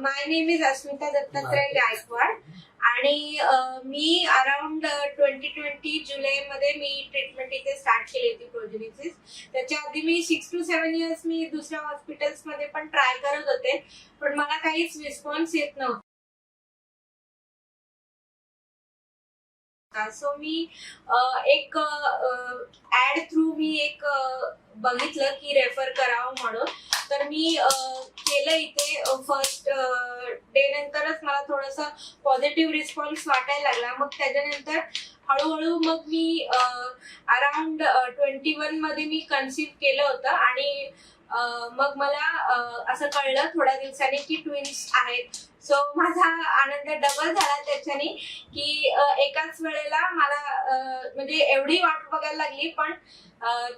My name is Asmita Dattatray Gaikwad. आणि मी around twenty twenty जुलैमध्ये मी ट्रीटमेंट इथे स्टार्ट केली होती प्रोजेनिसिस त्याच्या आधी मी सिक्स टू सेव्हन इयर्स मी दुसऱ्या हॉस्पिटल्समध्ये पण ट्राय करत होते पण मला काहीच रिस्पॉन्स येत नव्हता. सो मी एक ऍड थ्रू मी एक बघितलं की रेफर करावं म्हणून. तर मी केलं इथे फर्स्ट डे नंतरच मला थोडस पॉझिटिव्ह रिस्पॉन्स वाटायला लागला. मग त्याच्यानंतर हळूहळू मग मी अराउंड ट्वेंटी वनमध्ये मी कन्सिव्ह केलं होतं. आणि मग मला असं कळलं थोड्या दिवसांनी की ट्विन्स आहेत. सो माझा आनंद डबल झाला त्याच्याने की एकाच वेळेला मला म्हणजे एवढी वाट बघायला लागली पण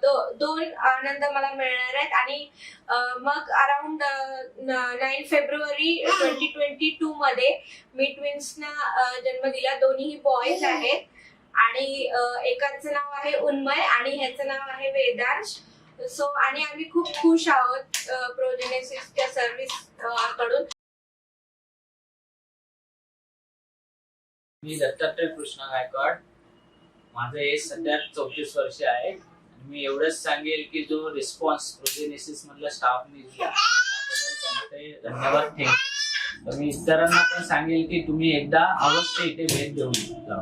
दो- दोन आनंद मला मिळणार आहेत. आणि मग around nine February twenty twenty two मध्ये मी ट्विन्सना जन्म दिला. दोन्ही बॉयज आहेत. आणि एकाचं नाव आहे उन्मय आणि ह्याचं नाव आहे वेदांश. सो आणि आम्ही खूप खुश आहोत प्रोजेनेसिसच्या सर्व्हिसकडून. मी दत्तात्रय कृष्णा गायकवाड. माझं हे सध्या चौतीस वर्ष आहे. आणि मी एवढंच सांगेल की जो रिस्पॉन्स प्रोजेनेसिस मधल्या स्टाफने दिला धन्यवाद. थँक्यू मी इतरांना पण सांगेल की तुम्ही एकदा अवश्य इथे भेट देऊन शकता